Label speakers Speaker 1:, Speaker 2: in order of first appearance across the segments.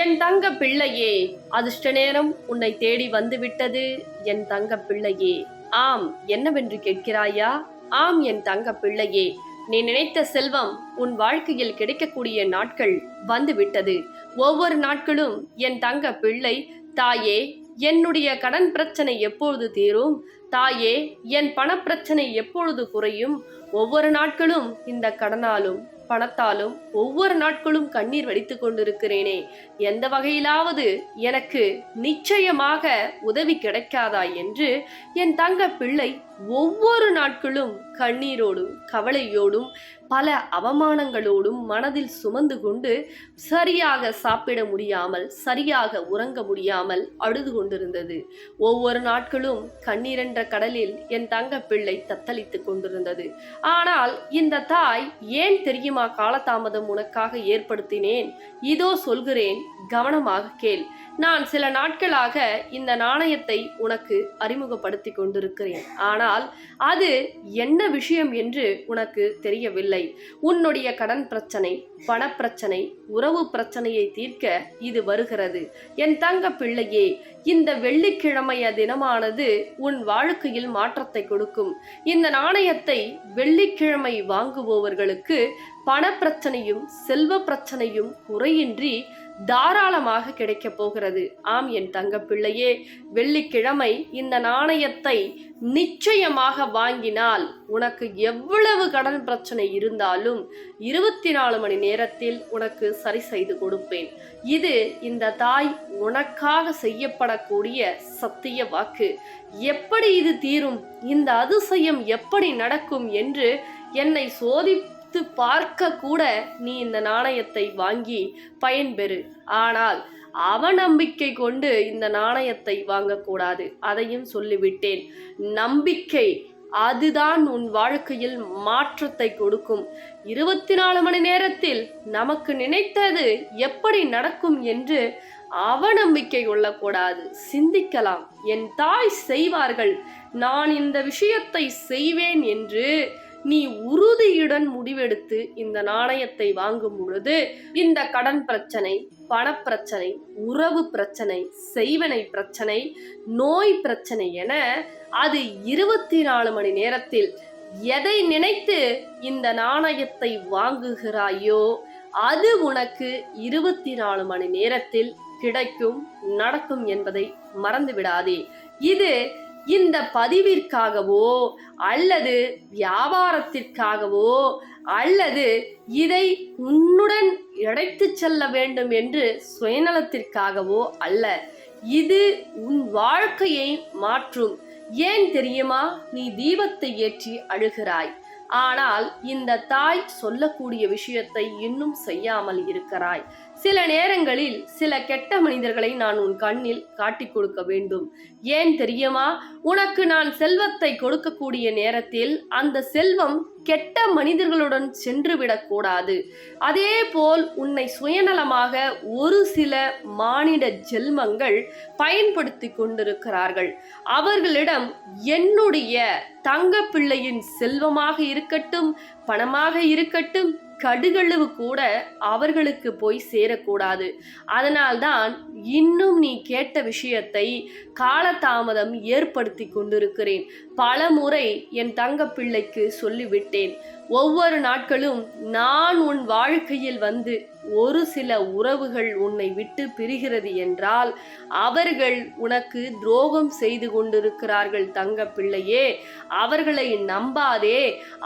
Speaker 1: என் தங்க பிள்ளையே அதிர்ஷ்ட நேரம் உன்னை தேடி வந்துவிட்டது என் தங்க பிள்ளையே. ஆம் என்னவென்று கேட்கிறாயா? ஆம் என் தங்க பிள்ளையே. நீ நினைத்த செல்வம் உன் வாழ்க்கையில் கிடைக்கக்கூடிய நாட்கள் வந்துவிட்டது. ஒவ்வொரு நாட்களும் என் தங்க பிள்ளை தாயே என்னுடைய கடன் பிரச்சனை எப்பொழுது தீரும்? தாயே என் பணப்பிரச்சனை எப்பொழுது குறையும்? ஒவ்வொரு நாட்களும் இந்த கடனாலும் பணத்தாலும் ஒவ்வொரு நாட்களும் கண்ணீர் வடித்துக் கொண்டிருக்கிறேனே. எந்த வகையிலாவது எனக்கு நிச்சயமாக உதவி கிடைக்காதா என்று என் தங்க பிள்ளை ஒவ்வொரு நாட்களும் கண்ணீரோடும் கவலையோடும் பல அவமானங்களோடும் மனதில் சுமந்து கொண்டு சரியாக சாப்பிட முடியாமல் சரியாக உறங்க முடியாமல் அழுது கொண்டிருந்தது. ஒவ்வொரு நாட்களும் கண்ணீரென்ற கடலில் என் தங்க பிள்ளை தத்தளித்துக் கொண்டிருந்தது. ஆனால் இந்த தாய் ஏன் தெரியுமா காலதாமதம் உனக்காக ஏற்படுத்தினேன்? இதோ சொல்கிறேன் கவனமாக கேள். நான் சில நாட்களாக இந்த நாணயத்தை உனக்கு அறிமுகப்படுத்தி கொண்டிருக்கிறேன். ஆனால் அது என்ன விஷயம் என்று உனக்கு தெரியவில்லை. உன்னுடைய கடன் பிரச்சனை பணப்பிரச்சனை உறவு பிரச்சனையை தீர்க்க இது வருகிறது. என் தங்க பிள்ளையே இந்த வெள்ளிக்கிழமைய தினமானது உன் வாழ்க்கையில் மாற்றத்தை கொடுக்கும். இந்த நாணயத்தை வெள்ளிக்கிழமை வாங்குபவர்களுக்கு பணப்பிரச்சனையும் செல்வ பிரச்சனையும் குறையின்றி தாராளமாக கிடைக்கப் போகிறது. ஆம் என் தங்க பிள்ளையே வெள்ளிக்கிழமை இந்த நாணயத்தை நிச்சயமாக வாங்கினால் உனக்கு எவ்வளவு கடன் பிரச்சனை இருந்தாலும் இருபத்தி நாலு மணி நேரத்தில் உனக்கு சரி செய்து கொடுப்பேன். இது இந்த தாய் உனக்காக செய்யப்படக்கூடிய சத்திய வாக்கு. எப்படி இது தீரும்? இந்த அதிசயம் எப்படி நடக்கும் என்று என்னை சோதி வைத்து பார்க்க கூட நீ இந்த நாணயத்தை வாங்கி பயன்பெறு ஆனால் அவநம்பிக்கை கொண்டு இந்த நாணயத்தை வாங்கக்கூடாது. அதையும் சொல்லிவிட்டேன். நம்பிக்கை அதுதான் உன் வாழ்க்கையில் மாற்றத்தை கொடுக்கும். இருபத்தி நாலு மணி நேரத்தில் நமக்கு நினைத்தது எப்படி நடக்கும் என்று அவநம்பிக்கை கொள்ளக்கூடாது. சிந்திக்கலாம். என் தாய் செய்வார்கள். நான் இந்த விஷயத்தை செய்வேன் என்று நீ உறுதியுடன் முடிவெடுத்து இந்த நாணயத்தை வாங்கும் பொழுது இந்த கடன் பிரச்சனை பணப்பிரச்சனை உறவு பிரச்சனை செய்வனை பிரச்சனை நோய் பிரச்சனை என அது இருபத்தி நாலு மணி நேரத்தில் எதை நினைத்து இந்த நாணயத்தை வாங்குகிறாயோ அது உனக்கு இருபத்தி நாலு மணி நேரத்தில் கிடைக்கும் நடக்கும் என்பதை மறந்து விடாதே இது இந்த பதிவிற்காகவோ அல்லது வியாபாரத்திற்காகவோ அல்லது இதை உன்னுடன் இழைத்து செல்ல வேண்டும் என்று சுயநலத்திற்காகவோ அல்ல. இது உன் வாழ்க்கையை மாற்றும். ஏன் தெரியுமா? நீ தீபத்தை ஏற்றி அழுகிறாய். ஆனால் இந்த தாய் சொல்லக்கூடிய விஷயத்தை இன்னும் செய்யாமல் இருக்கிறாய். சில நேரங்களில் சில கெட்ட மனிதர்களை நான் உன் கண்ணில் காட்டிக் கொடுக்க வேண்டும். ஏன் தெரியுமா? உனக்கு நான் செல்வத்தை கொடுக்கக்கூடிய நேரத்தில் அந்த செல்வம் கெட்ட மனிதர்களுடன் சென்று விடக்கூடாது அதே போல் உன்னை சுயநலமாக ஒரு சில மானிட ஜென்மங்கள் பயன்படுத்தி கொண்டிருக்கிறார்கள். அவர்களிடம் என்னுடைய தங்க பிள்ளையின் செல்வமாக இருக்கட்டும் பணமாக இருக்கட்டும் கடுகளவு கூட அவர்களுக்கு போய் சேரக்கூடாது. அதனால்தான் இன்னும் நீ கேட்ட விஷயத்தை காலதாமதம் ஏற்படுத்தி கொண்டிருக்கிறேன். பல முறை என் தங்க பிள்ளைக்கு சொல்லிவிட்டேன். ஒவ்வொரு நாட்களும் நான் உன் வாழ்க்கையில் வந்து ஒரு சில உறவுகள் உன்னை விட்டு பிரிகிறது என்றால் அவர்கள் உனக்கு துரோகம் செய்து கொண்டிருக்கிறார்கள் தங்க பிள்ளையே அவர்களை நம்பாதே.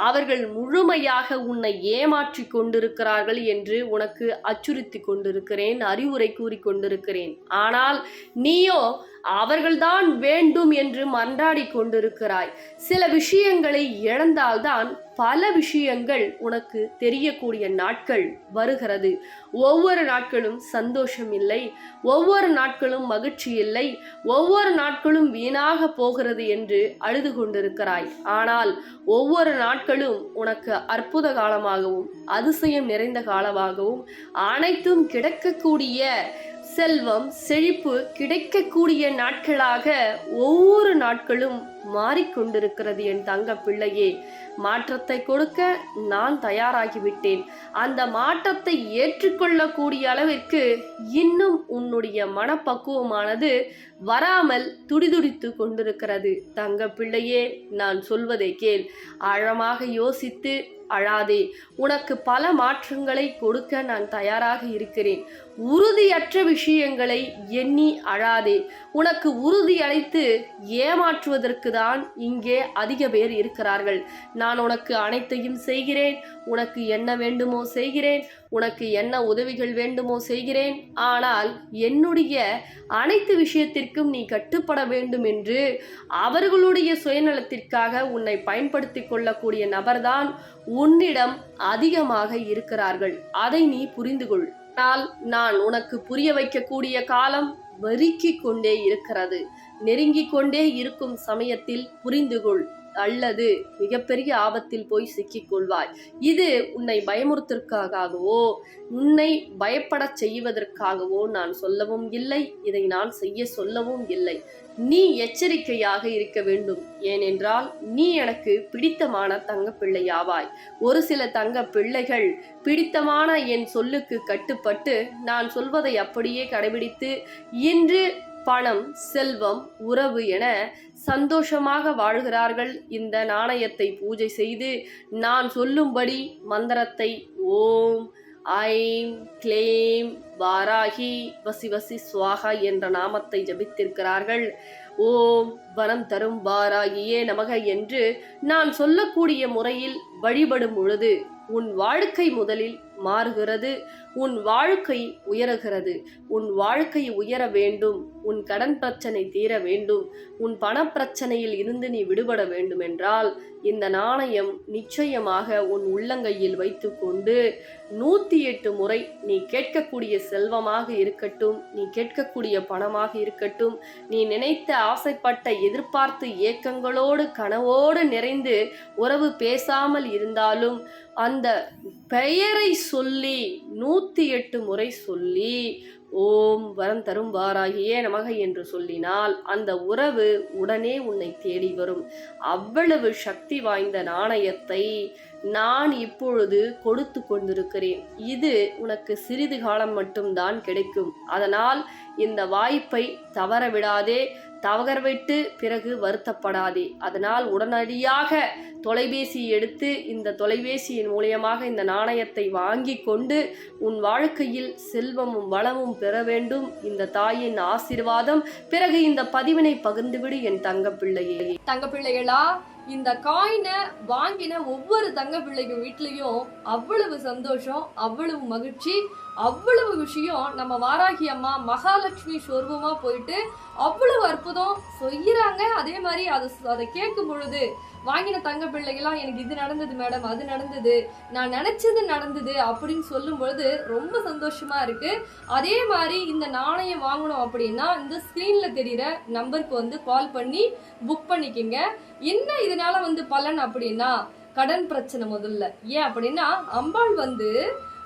Speaker 1: அவர்கள் முழுமையாக உன்னை ஏமாற்றி கொண்டிருக்கிறார்கள் என்று உனக்கு அச்சுறுத்தி கொண்டிருக்கிறேன் அறிவுரை கூறி கொண்டிருக்கிறேன். ஆனால் நீயோ அவர்கள்தான் வேண்டும் என்று மன்றாடி கொண்டிருக்கிறாய். சில விஷயங்களை இழந்தால்தான் பல விஷயங்கள் உனக்கு தெரியக்கூடிய நாட்கள் வருகிறது. ஒவ்வொரு நாட்களும் சந்தோஷம் இல்லை ஒவ்வொரு நாட்களும் மகிழ்ச்சி இல்லை ஒவ்வொரு நாட்களும் வீணாக போகிறது என்று அழுது கொண்டிருக்கிறாய். ஆனால் ஒவ்வொரு நாட்களும் உனக்கு அற்புத காலமாகவும் அதிசயம் நிறைந்த காலமாகவும் அனைத்தும் கிடைக்கக்கூடிய செல்வம் செழிப்பு கிடைக்கக்கூடிய நாட்களாக ஒவ்வொரு நாட்களும் மாறிக்கொண்டிருக்கிறது என் தங்க பிள்ளையே. மாற்றத்தை கொடுக்க நான் தயாராகிவிட்டேன். அந்த மாற்றத்தை ஏற்றுக்கொள்ளக்கூடிய அளவிற்கு இன்னும் உன்னுடைய மனப்பக்குவமானது வராமல் துடிதுடித்து கொண்டிருக்கிறது. தங்க பிள்ளையே நான் சொல்வதை கேள். ஆழமாக யோசித்து அழாதே. உனக்கு பல மாற்றங்களை கொடுக்க நான் தயாராக இருக்கிறேன். உறுதியற்ற விஷயங்களை எண்ணி அழாதே. உனக்கு உறுதி அளித்து ஏமாற்றுவதற்கு தான் இங்கே அதிக பேர் இருக்கிறார்கள். நான் உனக்கு அனைத்தையும் செய்கிறேன். உனக்கு என்ன வேண்டுமோ செய்கிறேன். உனக்கு என்ன உதவிகள் வேண்டுமோ செய்கிறேன். ஆனால் என்னுடைய அனைத்து விஷயத்திற்கும் நீ கட்டுப்பட வேண்டும் என்று அவர்களுடைய சுயநலத்திற்காக உன்னை பயன்படுத்தி கொள்ளக்கூடிய நபர்தான் உன்னிடம் அதிகமாக இருக்கிறார்கள். அதை நீ புரிந்து கொள் ஆனால் நான் உனக்கு புரிய வைக்கக்கூடிய காலம் வறுக்கிக் கொண்டே இருக்கிறது. நெருங்கிக் கொண்டே இருக்கும் சமயத்தில் புரிந்துகொள். அல்லது மிகப்பெரிய ஆபத்தில் போய் சிக்கிக் கொள்வாய் இது உன்னை பயமுறுத்திற்காகவோ உன்னை பயப்படச் செய்வதற்காகவோ நான் சொல்லவும் இல்லை இதை நான் செய்ய சொல்லவும் இல்லை. நீ எச்சரிக்கையாக இருக்க வேண்டும். ஏனென்றால் நீ எனக்கு பிடித்தமான தங்க பிள்ளையாவாய். ஒரு சில தங்க பிள்ளைகள் பிடித்தமான என் சொல்லுக்கு கட்டுப்பட்டு நான் சொல்வதை அப்படியே கடைபிடித்து இன்று பணம் செல்வம் உறவு என சந்தோஷமாக வாழ்கிறார்கள். இந்த நாணயத்தை பூஜை செய்து நான் சொல்லும்படி மந்திரத்தை ஓம் ஐம் கிளேம் வாராகி வசி வசி சுவாகா என்ற நாமத்தை ஜபித்திருக்கிறார்கள். ஓம் வரம் தரும் வாராகியே நமக என்று நான் சொல்லக்கூடிய முறையில் வழிபடும் பொழுது உன் வாழ்க்கை முதலில் மாறுகிறது உன் வாழ்க்கை உயருகிறது. உன் வாழ்க்கை உயர வேண்டும் உன் கடன் பிரச்சனை தீர வேண்டும் உன் பணப்பிரச்சனையில் இருந்து நீ விடுபட வேண்டும் என்றால் இந்த நாணயம் நிச்சயமாக உன் உள்ளங்கையில் வைத்துக்கொண்டு நூற்றி எட்டு முறை நீ கேட்கக்கூடிய செல்வமாக இருக்கட்டும் நீ கேட்கக்கூடிய பணமாக இருக்கட்டும் நீ நினைத்த ஆசைப்பட்ட எதிர்பார்த்து ஏக்கங்களோடு கனவோடு நிறைந்து உறவு பேசாமல் இருந்தாலும் அந்த பெயரை சொல்லி நூற்றி எட்டு முறை சொல்லி ஓம் வரம் தரும் வாராகியே நமக என்று சொல்லினால் அந்த உறவு உடனே உன்னை தேடி வரும். அவ்வளவு சக்தி வாய்ந்த நாணயத்தை நான் இப்பொழுது கொடுத்து கொண்டிருக்கிறேன். இது உனக்கு சிறிது காலம் மட்டும்தான் கிடைக்கும். அதனால் இந்த வாய்ப்பை தவற தவகர் விட்டு பிறகு வருத்தப்படாதே. அதனால் உடனடியாக தொலைபேசி எடுத்து இந்த தொலைபேசியின் மூலியமாக இந்த நாணயத்தை வாங்கி கொண்டு உன் வாழ்க்கையில் செல்வமும் வளமும் பெற வேண்டும். இந்த தாயின் ஆசீர்வாதம். பிறகு இந்த பதிவினை பகிர்ந்துவிடு என் தங்கப்பிள்ளையே. தங்கப்பிள்ளைகளா இந்த காயினை வாங்கின ஒவ்வொரு தங்க பிள்ளைங்க வீட்லயும் அவ்வளவு சந்தோஷம் அவ்வளவு மகிழ்ச்சி அவ்வளவு விஷயம். நம்ம வாராகி அம்மா மகாலட்சுமி சொர்வமா போயிட்டு அவ்வளவு அற்புதம் செய்யறாங்க அதே மாதிரி அது அதை கேட்கும் பொழுது வாங்கின தங்க பிள்ளைகளாம் எனக்கு இது நடந்தது மேடம் அது நடந்தது நான் நினச்சது நடந்தது அப்படின்னு சொல்லும் பொழுது ரொம்ப சந்தோஷமா இருக்கு. அதே மாதிரி இந்த நாணயம் வாங்கணும் அப்படின்னா இந்த ஸ்க்ரீனில் தெரிகிற நம்பருக்கு வந்து கால் பண்ணி புக் பண்ணிக்கோங்க. என்ன இதனால வந்து பலன் அப்படின்னா கடன் பிரச்சனை முதல்ல. ஏன் அப்படின்னா அம்பாள் வந்து